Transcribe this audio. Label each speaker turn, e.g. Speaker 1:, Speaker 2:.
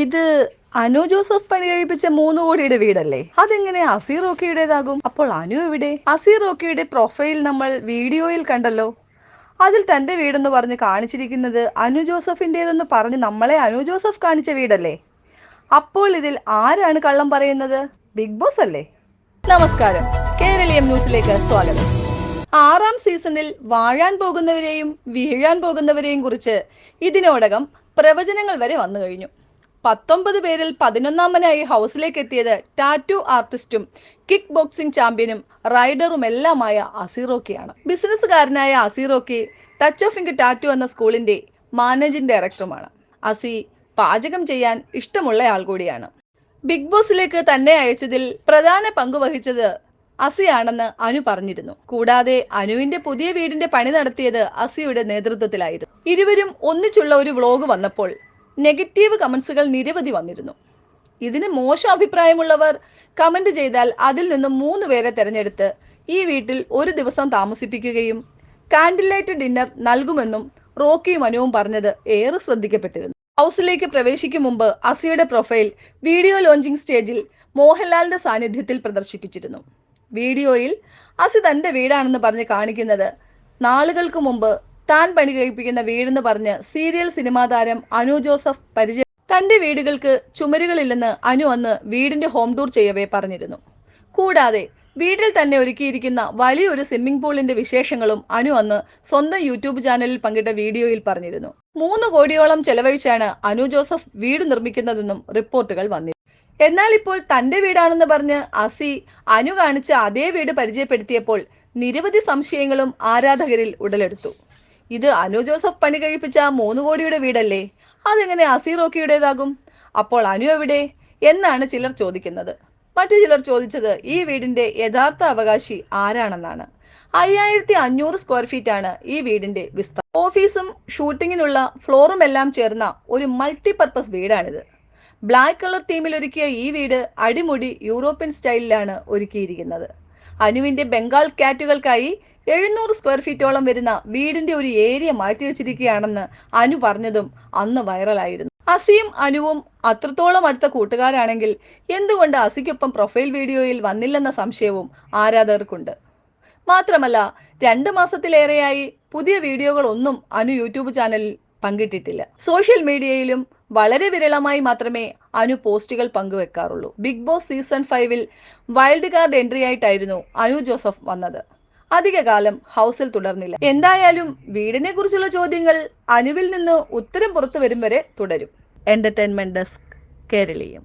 Speaker 1: ഇത് അനു ജോസഫ് പണി കഴിപ്പിച്ച മൂന്ന് കോടിയുടെ വീടല്ലേ? അതെങ്ങനെ അസീർ റോക്കിയുടേതാകും? അപ്പോൾ അനു എവിടെ? അസീർ റോക്കിയുടെ പ്രൊഫൈൽ നമ്മൾ വീഡിയോയിൽ കണ്ടല്ലോ. അതിൽ തന്റെ വീടെന്ന് പറഞ്ഞ് കാണിച്ചിരിക്കുന്നത് അനു ജോസഫിന്റെതെന്ന് പറഞ്ഞ് നമ്മളെ അനു ജോസഫ് കാണിച്ച വീടല്ലേ? അപ്പോൾ ഇതിൽ ആരാണ് കള്ളം പറയുന്നത്? ബിഗ് ബോസ് അല്ലേ? നമസ്കാരം. കേരളീയം ന്യൂസിലേക്ക് സ്വാഗതം. ആറാം സീസണിൽ വാഴാൻ പോകുന്നവരെയും വീഴാൻ പോകുന്നവരെയും കുറിച്ച് ഇതിനോടകം പ്രവചനങ്ങൾ വരെ വന്നു കഴിഞ്ഞു. പത്തൊമ്പത് പേരിൽ പതിനൊന്നാമനായി ഹൗസിലേക്ക് എത്തിയത് ടാറ്റു ആർട്ടിസ്റ്റും കിക്ക് ബോക്സിംഗ് ചാമ്പ്യനും റൈഡറുമെല്ലാമായ അസീറോക്കിയാണ്. ബിസിനസ്സുകാരനായ അസീറോക്കി ടച്ച് ഓഫ് ഇങ്ക് ടാറ്റു എന്ന സ്കൂളിന്റെ മാനേജിംഗ് ഡയറക്ടറുമാണ്. അസി പാചകം ചെയ്യാൻ ഇഷ്ടമുള്ള ആൾ കൂടിയാണ്. ബിഗ് ബോസിലേക്ക് തന്നെ അയച്ചതിൽ പ്രധാന പങ്ക് വഹിച്ചത് അസിയാണെന്ന് അനു പറഞ്ഞിരുന്നു. കൂടാതെ അനുവിന്റെ പുതിയ വീടിന്റെ പണി നടത്തിയത് അസിയുടെ നേതൃത്വത്തിലായിരുന്നു. ഇരുവരും ഒന്നിച്ചുള്ള ഒരു വ്ളോഗ് വന്നപ്പോൾ നെഗറ്റീവ് കമൻസുകൾ നിരവധി വന്നിരുന്നു. ഇതിന് മോശം അഭിപ്രായമുള്ളവർ കമന്റ് ചെയ്താൽ അതിൽ നിന്നും മൂന്ന് പേരെ തെരഞ്ഞെടുത്ത് ഈ വീട്ടിൽ ഒരു ദിവസം താമസിപ്പിക്കുകയും കാൻഡിൽ ലൈറ്റ് ഡിന്നർ നൽകുമെന്നും റോക്കിയും അനുവും പറഞ്ഞത് ഏറെ ശ്രദ്ധിക്കപ്പെട്ടിരുന്നു. ഹൗസിലേക്ക് പ്രവേശിക്കും മുമ്പ് അസിയുടെ പ്രൊഫൈൽ വീഡിയോ ലോഞ്ചിങ് സ്റ്റേജിൽ മോഹൻലാലിന്റെ സാന്നിധ്യത്തിൽ പ്രദർശിപ്പിച്ചിരുന്നു. വീഡിയോയിൽ അസി തന്റെ വീടാണെന്ന് പറഞ്ഞ് കാണിക്കുന്നത് നാളുകൾക്ക് മുമ്പ് താൻ പണി കഴിപ്പിക്കുന്ന വീടെന്ന് പറഞ്ഞ് സീരിയൽ സിനിമാ താരം അനു ജോസഫ് പരിചയം തന്റെ വീടുകൾക്ക് ചുമരുകളില്ലെന്ന് അനു അന്ന് വീടിന്റെ ഹോം ടൂർ ചെയ്യവേ പറഞ്ഞിരുന്നു. കൂടാതെ വീട്ടിൽ തന്നെ ഒരുക്കിയിരിക്കുന്ന വലിയൊരു സ്വിമ്മിംഗ് പൂളിന്റെ വിശേഷങ്ങളും അനു അന്ന് സ്വന്തം യൂട്യൂബ് ചാനലിൽ പങ്കിട്ട വീഡിയോയിൽ പറഞ്ഞിരുന്നു. മൂന്ന് കോടിയോളം ചെലവഴിച്ചാണ് അനു ജോസഫ് വീട് നിർമ്മിക്കുന്നതെന്നും റിപ്പോർട്ടുകൾ വന്നിരുന്നു. എന്നാൽ ഇപ്പോൾ തന്റെ വീടാണെന്ന് പറഞ്ഞ് അസി അനു കാണിച്ച അതേ വീട് പരിചയപ്പെടുത്തിയപ്പോൾ നിരവധി സംശയങ്ങളും ആരാധകരിൽ ഉടലെടുത്തു. ഇത് അനു ജോസഫ് പണി കഴിപ്പിച്ച മൂന്ന് കോടിയുടെ വീടല്ലേ? അതെങ്ങനെ അസീറോക്കിയുടേതാകും? അപ്പോൾ അനു എവിടെ? എന്നാണ് ചിലർ ചോദിക്കുന്നത്. മറ്റു ചിലർ ചോദിച്ചത് ഈ വീടിന്റെ യഥാർത്ഥ അവകാശി ആരാണെന്നാണ്. അയ്യായിരത്തി അഞ്ഞൂറ് സ്ക്വയർ ഫീറ്റ് ആണ് ഈ വീടിന്റെ വിസ്താരം ഓഫീസും ഷൂട്ടിങ്ങിനുള്ള ഫ്ലോറും എല്ലാം ചേർന്ന ഒരു മൾട്ടി മൾട്ടിപർപ്പസ് വീടാണിത്. ബ്ലാക്ക് കളർ തീമിൽ ഒരുക്കിയ ഈ വീട് അടിമുടി യൂറോപ്യൻ സ്റ്റൈലിലാണ് ഒരുക്കിയിരിക്കുന്നത്. അനുവിന്റെ ബംഗാൾ കാറ്റുകൾക്കായി എഴുന്നൂറ് സ്ക്വയർ ഫീറ്റോളം വരുന്ന വീടിന്റെ ഒരു ഏരിയ മാറ്റി വെച്ചിരിക്കുകയാണെന്ന് അനു പറഞ്ഞതും അന്ന് വൈറലായിരുന്നു അസിയും അനുവും അത്രത്തോളം അടുത്ത കൂട്ടുകാരാണെങ്കിൽ എന്തുകൊണ്ട് അസിക്കൊപ്പം പ്രൊഫൈൽ വീഡിയോയിൽ വന്നില്ലെന്ന സംശയവും ആരാധകർക്കുണ്ട്? മാത്രമല്ല രണ്ട് മാസത്തിലേറെയായി പുതിയ വീഡിയോകളൊന്നും അനു യൂട്യൂബ് ചാനലിൽ പങ്കിട്ടിട്ടില്ല. സോഷ്യൽ മീഡിയയിലും വളരെ വിരളമായി മാത്രമേ അനു പോസ്റ്റുകൾ പങ്കുവെക്കാറുള്ളൂ. ബിഗ് ബോസ് സീസൺ ഫൈവിൽ വൈൽഡ് കാർഡ് എൻട്രി ആയിട്ടായിരുന്നു അനു ജോസഫ് വന്നത്. അധികകാലം ഹൗസിൽ തുടർന്നില്ല. എന്തായാലും വീടിനെ കുറിച്ചുള്ള ചോദ്യങ്ങൾ അനുവിൽ നിന്ന് ഉത്തരം പുറത്തു വരും വരെ തുടരും. Entertainment desk Keraleeyam.